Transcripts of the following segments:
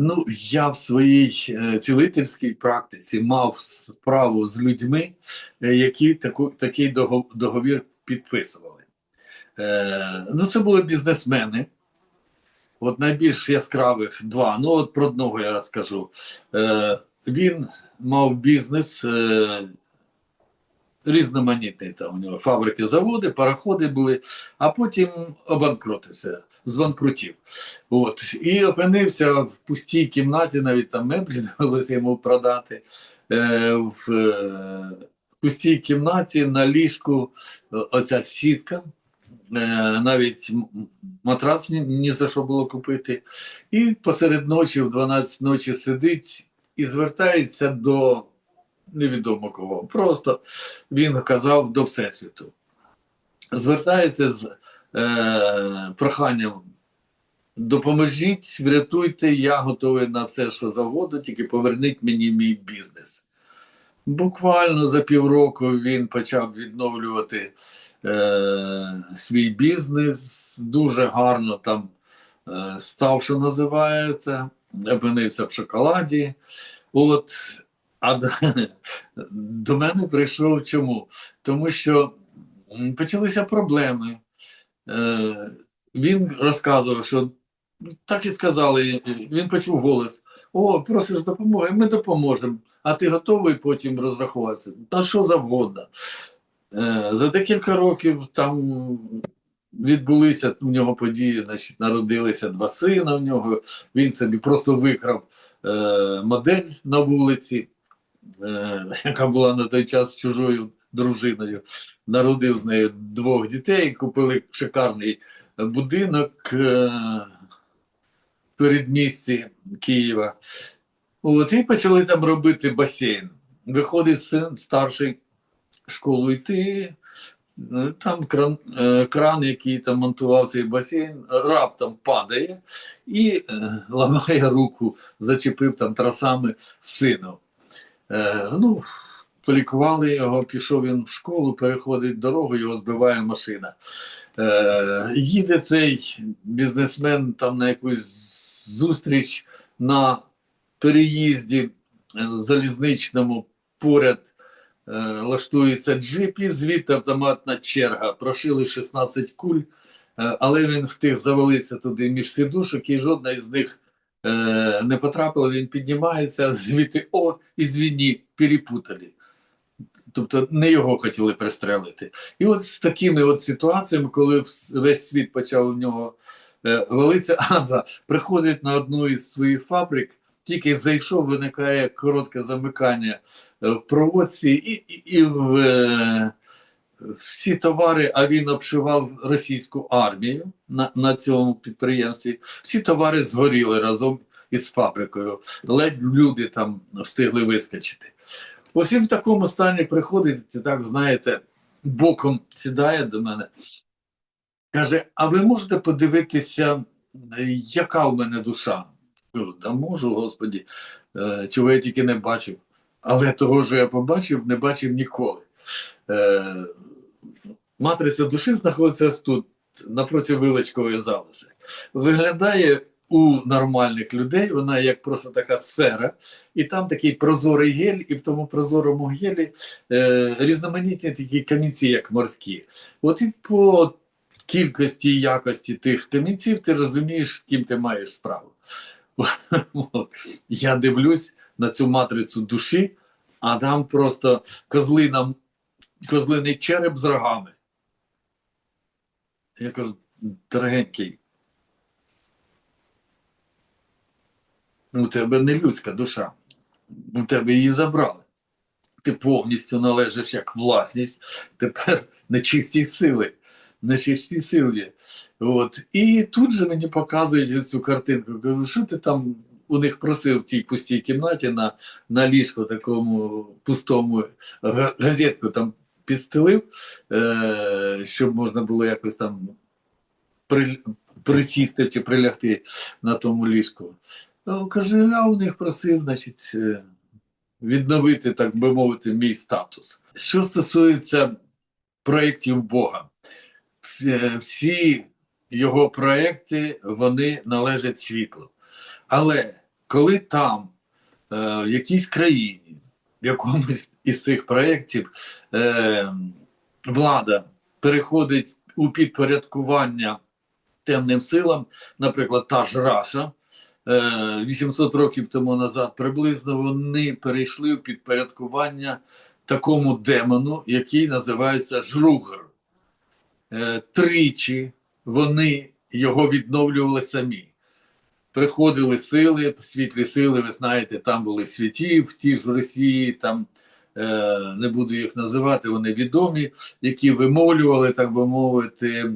Ну, я в своїй е, цілительській практиці мав справу з людьми, е, які таку, такий договір підписували. Е, ну, це були бізнесмени. От найбільш яскравих два. Ну, от про одного я розкажу. Він мав бізнес різноманітний. Там у нього фабрики, заводи, пароходи були, а потім обанкротився, збанкрутів. От. І опинився в пустій кімнаті, навіть там меблі довелося йому продати. Е, в е, пустій кімнаті на ліжку е, оця сітка. Е, навіть матрац ні, ні за що було купити. І посеред ночі, в 12 ночі сидить і звертається до невідомо кого. Просто він казав до Всесвіту. Звертається з е, проханням. Допоможіть, врятуйте, я готовий на все, що завгодно, тільки поверніть мені мій бізнес. Буквально за півроку він почав відновлювати е, свій бізнес, дуже гарно там е, став, що називається, опинився в шоколаді. От, а до, до мене прийшов чому? Тому що почалися проблеми. Е, він розказував, що так і сказали, він почув голос: О, просиш допомоги, ми допоможемо. А ти готовий потім розрахуватися? Та що завгодно. Е, за декілька років там відбулися у нього події, значить, народилися два сина в нього. Він собі просто викрав е, модель на вулиці, яка була на той час чужою дружиною. Народив з нею двох дітей, купили шикарний будинок е, в передмісті Києва. От, і почали там робити басейн. Виходить син старший в школу йти. е, Там кран, е, кран, який там монтував цей басейн, раптом падає і е, ламає руку, зачепив там трасами сину. Е, ну, полікували його, пішов він в школу, переходить дорогу, його збиває машина. Е, їде цей бізнесмен там на якусь зустріч на переїзді е, залізничному поряд е, лаштується джип, і звідти автоматна черга. Прошили 16 куль, е, але він встиг завалитися туди між сідушок, і жодна із них не потрапила. Він піднімається, звідти о, і ізвіні, перепутали. Тобто не його хотіли пристрелити. І от з такими от ситуаціями, коли весь світ почав у нього е, валитися, а, да, приходить на одну із своїх фабрик, тільки зайшов, виникає коротке замикання е, в проводці і, і, і в, е, всі товари, а він обшивав російську армію на, на цьому підприємстві. Всі товари згоріли разом із фабрикою. Ледь люди там встигли вискочити. Ось він в такому стані приходить, так знаєте, боком сідає до мене. Каже: А ви можете подивитися, яка в мене душа? Кажу, да можу, Господі, е, чого я тільки не бачив. Але того, що я побачив, не бачив ніколи. Е, матриця душі знаходиться тут, напроти виличкової залози. Виглядає у нормальних людей, вона як просто така сфера, і там такий прозорий гель, і в тому прозорому гелі е, різноманітні такі камінці, як морські. От і по кількості і якості тих камінців ти розумієш, з ким ти маєш справу. Я дивлюсь на цю матрицю душі, а там просто козлина, козлиний череп з рогами. Я кажу, дорогенький, у тебе не людська душа, у тебе її забрали. Ти повністю належиш як власність, тепер нечисті сили. Нечисті сили. От. І тут же мені показують цю картинку. Кажу, що ти там у них просив в тій пустій кімнаті на, на ліжку такому пустому газетку там підстелив, е, щоб можна було якось там при, присісти чи прилягти на тому ліжку. Ну, Каже, я у них просив, значить, е, відновити, так би мовити, мій статус. Що стосується проєктів Бога, е, всі його проекти вони належать світлу. Але коли там, е, в якійсь країні, в якомусь із цих проєктів е, влада переходить у підпорядкування темним силам, наприклад, та ж Раша. Е, 800 років тому назад приблизно вони перейшли у підпорядкування такому демону, який називається Жругр. Е, Тричі вони його відновлювали самі. Приходили сили, світлі сили, ви знаєте, там були святі в тій ж Росії, там е, не буду їх називати, вони відомі, які вимолювали, так би мовити,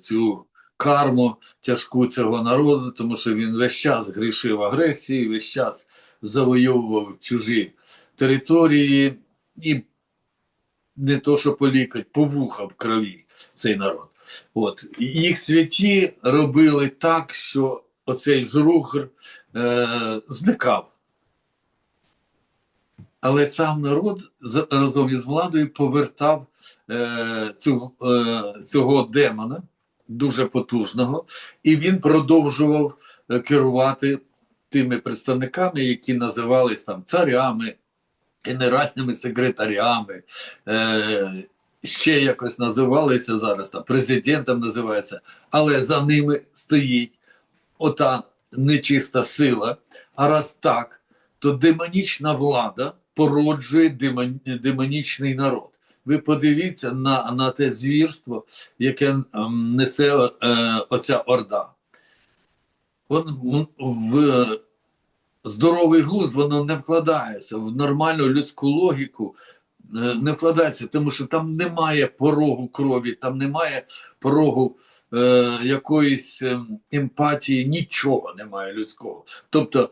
цю карму тяжку цього народу, тому що він весь час грішив агресії, весь час завойовував чужі території і не то, що полікать, повуха в крові цей народ. От їх святі робили так, що оцей жругр е, зникав. Але сам народ разом із владою повертав е, цю, е, цього демона дуже потужного, і він продовжував е, керувати тими представниками, які називались там царями, генеральними секретарями, е, ще якось називалися зараз там президентом називається, але за ними стоїть ота нечиста сила. А раз так, то демонічна влада породжує демон, демонічний народ. Ви подивіться на, на те звірство, яке ем, несе е, оця орда. Вон, в, здоровий глузд воно не вкладається в нормальну людську логіку, е, не вкладається, тому що там немає порогу крові, там немає порогу е, якоїсь е, емпатії, нічого немає людського. Тобто,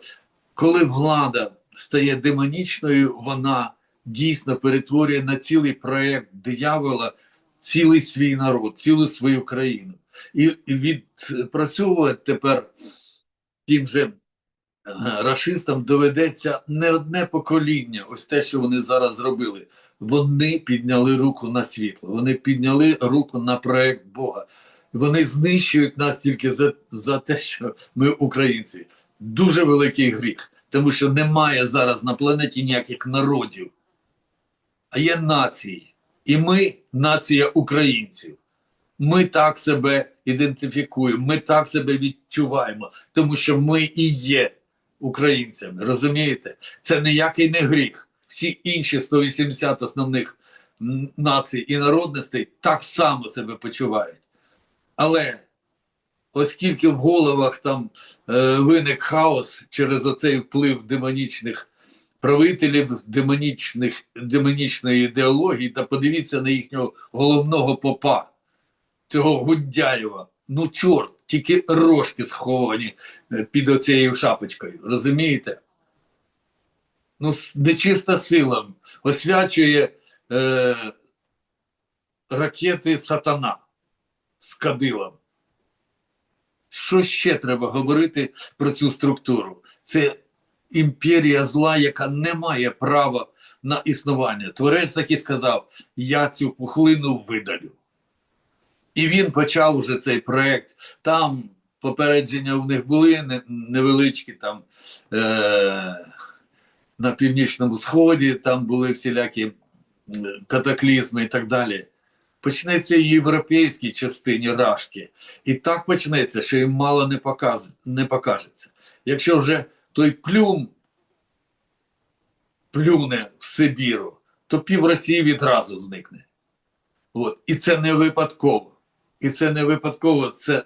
коли влада стає демонічною, вона дійсно перетворює на цілий проєкт диявола цілий свій народ, цілу свою країну. І, відпрацьовує тепер тим же е, рашистам доведеться не одне покоління, ось те, що вони зараз зробили. Вони підняли руку на світло, вони підняли руку на проект Бога. Вони знищують нас тільки за, за те, що ми українці. Дуже великий гріх, тому що немає зараз на планеті ніяких народів, є нації. І ми нація українців. Ми так себе ідентифікуємо, ми так себе відчуваємо, тому що ми і є українцями. Розумієте? Це ніякий не гріх. Всі інші 180 основних націй і народностей так само себе почувають. Але оскільки в головах там е, виник хаос через оцей вплив демонічних правителів, демонічних, демонічної ідеології, та подивіться на їхнього головного попа, цього Гундяєва. Ну, чорт, тільки рожки сховані е, під оцією шапочкою. Розумієте? Ну, нечиста сила освячує е, ракети сатана з кадилом. Що ще треба говорити про цю структуру? Це імперія зла, яка не має права на існування. Творець так і сказав: я цю пухлину видалю. І він почав уже цей проект. Там попередження в них були невеличкі там е- на північному сході, там були всілякі катаклізми і так далі. Почнеться в європейській частині рашки. І так почнеться, що їм мало не, показ... не покажеться. Якщо вже той плюм плюне в Сибіру, то пів Росії відразу зникне. От. І це не випадково. І це не випадково, це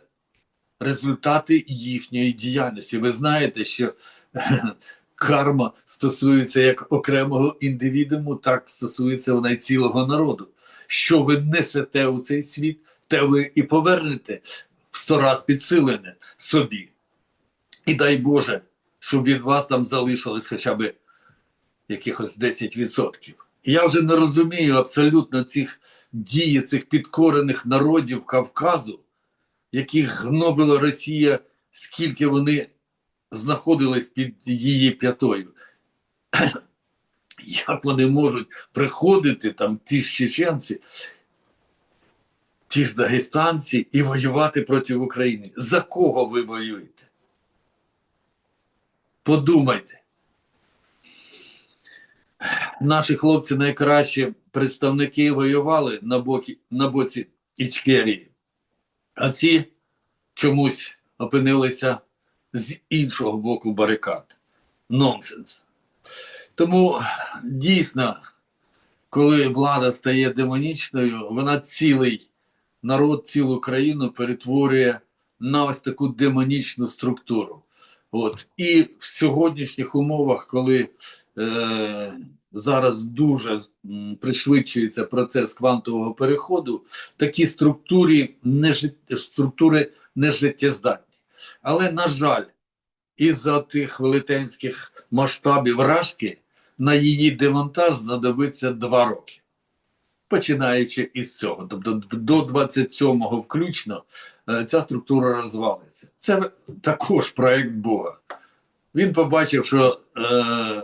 результати їхньої діяльності. Ви знаєте, що карма стосується як окремого індивідуму, так стосується вона й цілого народу. Що ви несете у цей світ, те ви і повернете в сто раз підсилене собі. І дай Боже, щоб від вас там залишилось хоча б якихось 10%. І я вже не розумію абсолютно цих дій, цих підкорених народів Кавказу, яких гнобила Росія, скільки вони знаходились під її п'ятою. Як вони можуть приходити, там ті ж чеченці, ті ж дагестанці і воювати проти України? За кого ви воюєте? Подумайте. Наші хлопці найкращі представники воювали на, бокі, на боці Ічкерії, а ці чомусь опинилися з іншого боку барикад. Нонсенс. Тому дійсно, коли влада стає демонічною, вона цілий народ, цілу країну перетворює на ось таку демонічну структуру. От. І в сьогоднішніх умовах, коли е, зараз дуже пришвидшується процес квантового переходу, такі структури не, жит- структури не життєздатні. Але, на жаль, із-за тих велетенських масштабів рашки на її демонтаж знадобиться два роки. Починаючи із цього, тобто до 27-го включно ця структура розвалиться. Це також проект Бога. Він побачив, що е,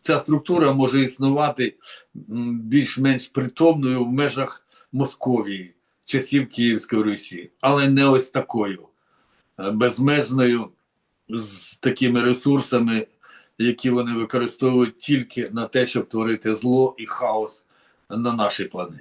ця структура може існувати більш-менш притомною в межах Московії, часів Київської Русі, але не ось такою е, безмежною, з такими ресурсами, які вони використовують тільки на те, щоб творити зло і хаос на нашій планеті.